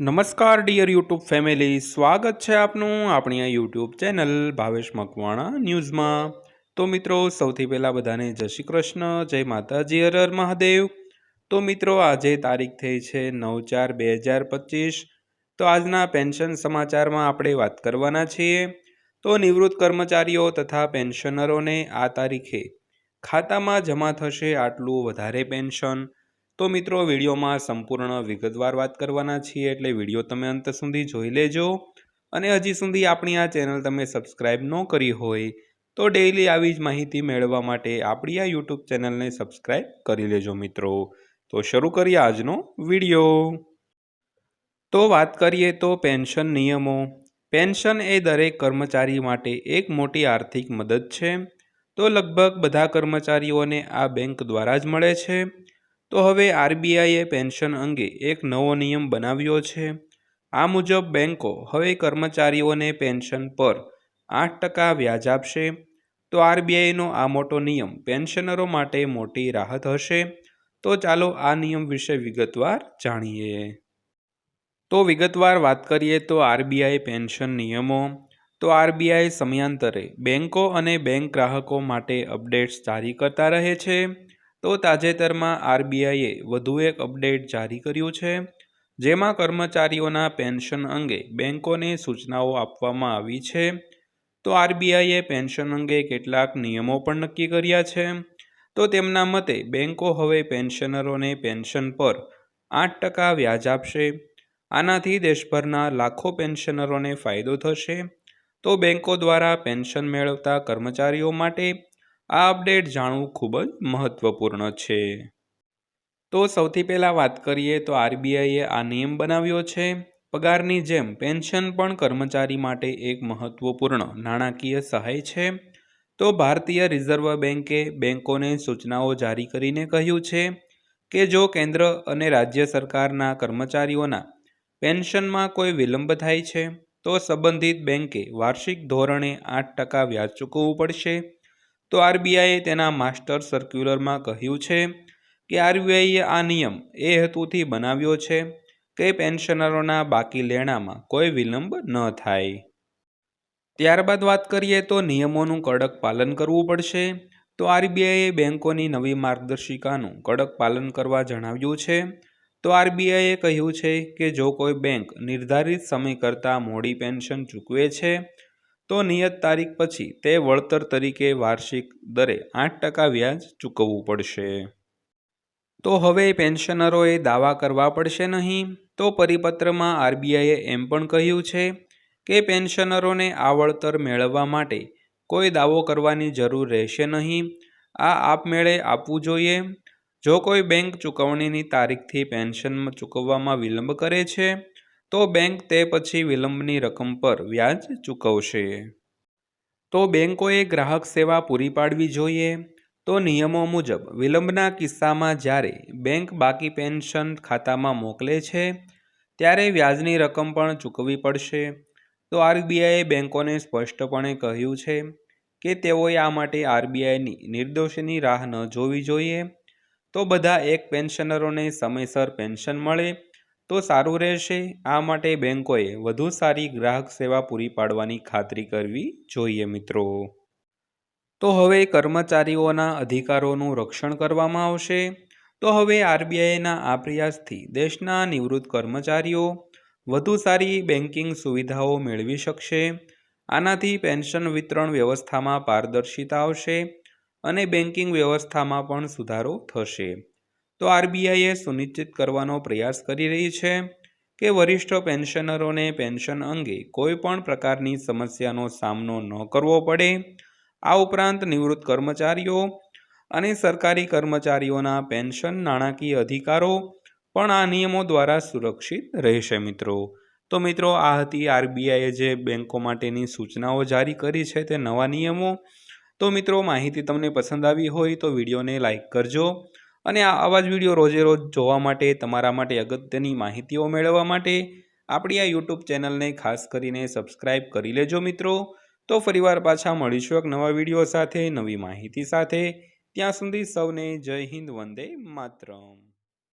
નમસ્કાર dear YouTube family સ્વાગત છે આપનું આપણી આ યુટ્યુબ ચેનલ ભાવેશ મકવાણા ન્યૂઝમાં. તો મિત્રો, સૌથી પહેલાં બધાને જય શ્રી કૃષ્ણ, જય માતાજી હર મહાદેવ. તો મિત્રો, આજે તારીખ થઈ છે નવ ચાર બે હજાર પચીસ. તો આજના પેન્શન સમાચારમાં આપણે વાત કરવાના છીએ. તો નિવૃત્ત કર્મચારીઓ તથા પેન્શનરોને આ તારીખે ખાતામાં જમા થશે આટલું વધારે પેન્શન. તો મિત્રો, વિડીયોમાં સંપૂર્ણ વિગતવાર વાત કરવાના છીએ એટલે વીડિયો તમે અંત સુધી જોઈ લેજો. અને હજી સુધી આપણી આ ચેનલ તમે સબસ્ક્રાઈબ ન કરી હોય, તો ડેઈલી આવી જ માહિતી મેળવવા માટે આપણી આ યુટ્યુબ ચેનલને સબસ્ક્રાઈબ કરી લેજો મિત્રો. તો શરૂ કરીએ આજનો વીડિયો. તો વાત કરીએ તો પેન્શન નિયમો. પેન્શન એ દરેક કર્મચારી માટે એક મોટી આર્થિક મદદ છે. તો લગભગ બધા કર્મચારીઓને આ બેંક દ્વારા જ મળે છે. તો હવે આરબીઆઈએ પેન્શન અંગે એક નવો નિયમ બનાવ્યો છે. આ મુજબ બેન્કો હવે કર્મચારીઓને પેન્શન પર આઠ ટકા વ્યાજ આપશે. તો આરબીઆઈનો આ મોટો નિયમ પેન્શનરો માટે મોટી રાહત હશે. તો ચાલો આ નિયમ વિશે વિગતવાર જાણીએ. તો વિગતવાર વાત કરીએ તો આરબીઆઈ પેન્શન નિયમો. તો આરબીઆઈ સમયાંતરે બેન્કો અને બેંક ગ્રાહકો માટે અપડેટ્સ જારી કરતા રહે છે. તો તાજેતરમાં આરબીઆઈએ વધુ એક અપડેટ જારી કર્યું છે, જેમાં કર્મચારીઓના પેન્શન અંગે બેન્કોને સૂચનાઓ આપવામાં આવી છે. તો આરબીઆઈએ પેન્શન અંગે કેટલાક નિયમો પણ નક્કી કર્યા છે. તો તેમના મતે બેન્કો હવે પેન્શનરોને પેન્શન પર આઠ ટકા વ્યાજ આપશે. આનાથી દેશભરના લાખો પેન્શનરોને ફાયદો થશે. તો બેન્કો દ્વારા પેન્શન મેળવતા કર્મચારીઓ માટે આ અપડેટ જાણવું ખૂબ જ મહત્ત્વપૂર્ણ છે. તો સૌથી પહેલાં વાત કરીએ તો આરબીઆઈએ આ નિયમ બનાવ્યો છે. પગારની જેમ પેન્શન પણ કર્મચારી માટે એક મહત્ત્વપૂર્ણ નાણાકીય સહાય છે. તો ભારતીય રિઝર્વ બેન્કે બેન્કોને સૂચનાઓ જારી કરીને કહ્યું છે કે જો કેન્દ્ર અને રાજ્ય સરકારના કર્મચારીઓના પેન્શનમાં કોઈ વિલંબ થાય છે, તો સંબંધિત બેન્કે વાર્ષિક ધોરણે આઠ ટકા વ્યાજ ચૂકવવું પડશે. તો આરબીઆઈએ તેના માસ્ટર સર્ક્યુલરમાં કહ્યું છે કે આરબીઆઈએ આ નિયમ એ હેતુથી બનાવ્યો છે કે પેન્શનરોના બાકી લેણામાં કોઈ વિલંબ ન થાય. ત્યારબાદ વાત કરીએ તો નિયમોનું કડક પાલન કરવું પડશે. તો આરબીઆઈએ બેન્કોની નવી માર્ગદર્શિકાનું કડક પાલન કરવા જણાવ્યું છે. તો આરબીઆઈએ કહ્યું છે કે જો કોઈ બેંક નિર્ધારિત સમય કરતાં મોડી પેન્શન ચૂકવે છે તો નિયત તારીખ પછી તે વળતર તરીકે વાર્ષિક દરે આઠ ટકા વ્યાજ ચૂકવવું પડશે. તો હવે પેન્શનરોએ દાવા કરવા પડશે નહીં, તો પરિપત્રમાં આરબીઆઈએ એમ પણ કહ્યું છે કે પેન્શનરોને આ વળતર મેળવવા માટે કોઈ દાવો કરવાની જરૂર રહેશે નહીં. આ આપમેળે આપવું જોઈએ. જો કોઈ બેંક ચૂકવણીની તારીખથી પેન્શન ચૂકવવામાં વિલંબ કરે છે તો બેંક તે પછી વિલંબની રકમ પર વ્યાજ ચૂકવશે. તો બેંકોએ ગ્રાહક સેવા પૂરી પાડવી જોઈએ. તો નિયમો મુજબ વિલંબના કિસ્સામાં જ્યારે બેંક બાકી પેન્શન ખાતામાં મોકલે છે, ત્યારે વ્યાજની રકમ પણ ચૂકવવી પડશે. તો આરબીઆઈએ બેંકોને સ્પષ્ટપણે કહ્યું છે કે તેઓએ આ માટે આરબીઆઈની નિર્દોષની રાહ ન જોવી જોઈએ. તો બધા એક પેન્શનરોને સમયસર પેન્શન મળે તો સારું રહેશે. આ માટે બેંકોએ વધુ સારી ગ્રાહક સેવા પૂરી પાડવાની ખાતરી કરવી જોઈએ મિત્રો. તો હવે કર્મચારીઓના અધિકારોનું રક્ષણ કરવામાં આવશે. તો હવે આરબીઆઈના આ પ્રયાસથી દેશના નિવૃત્ત કર્મચારીઓ વધુ સારી બેન્કિંગ સુવિધાઓ મેળવી શકશે. આનાથી પેન્શન વિતરણ વ્યવસ્થામાં પારદર્શિતા આવશે અને બેન્કિંગ વ્યવસ્થામાં પણ સુધારો થશે. તો આરબીઆઈએ સુનિશ્ચિત કરવાનો પ્રયાસ કરી રહી છે કે વરિષ્ઠ પેન્શનરોને પેન્શન અંગે કોઈપણ પ્રકારની સમસ્યાનો સામનો ન કરવો પડે. આ ઉપરાંત નિવૃત્ત કર્મચારીઓ અને સરકારી કર્મચારીઓના પેન્શન નાણાકીય અધિકારો પણ આ નિયમો દ્વારા સુરક્ષિત રહેશે મિત્રો. તો મિત્રો, આ હતી આરબીઆઈએ જે બેન્કો માટેની સૂચનાઓ જારી કરી છે તે નવા નિયમો. તો મિત્રો, માહિતી તમને પસંદ આવી હોય તો વિડીયોને લાઇક કરજો. અને આવા જ વીડિયો રોજે રોજ જોવા માટે, તમારા માટે અગત્યની માહિતીઓ મેળવવા માટે આપણી આ યુટ્યુબ ચેનલને ખાસ કરીને સબસ્ક્રાઈબ કરી લેજો મિત્રો. તો ફરીવાર પાછા મળીશું એક નવા વીડિયો સાથે, નવી માહિતી સાથે. ત્યાં સુધી સૌને જય હિન્દ, વંદે માતરમ.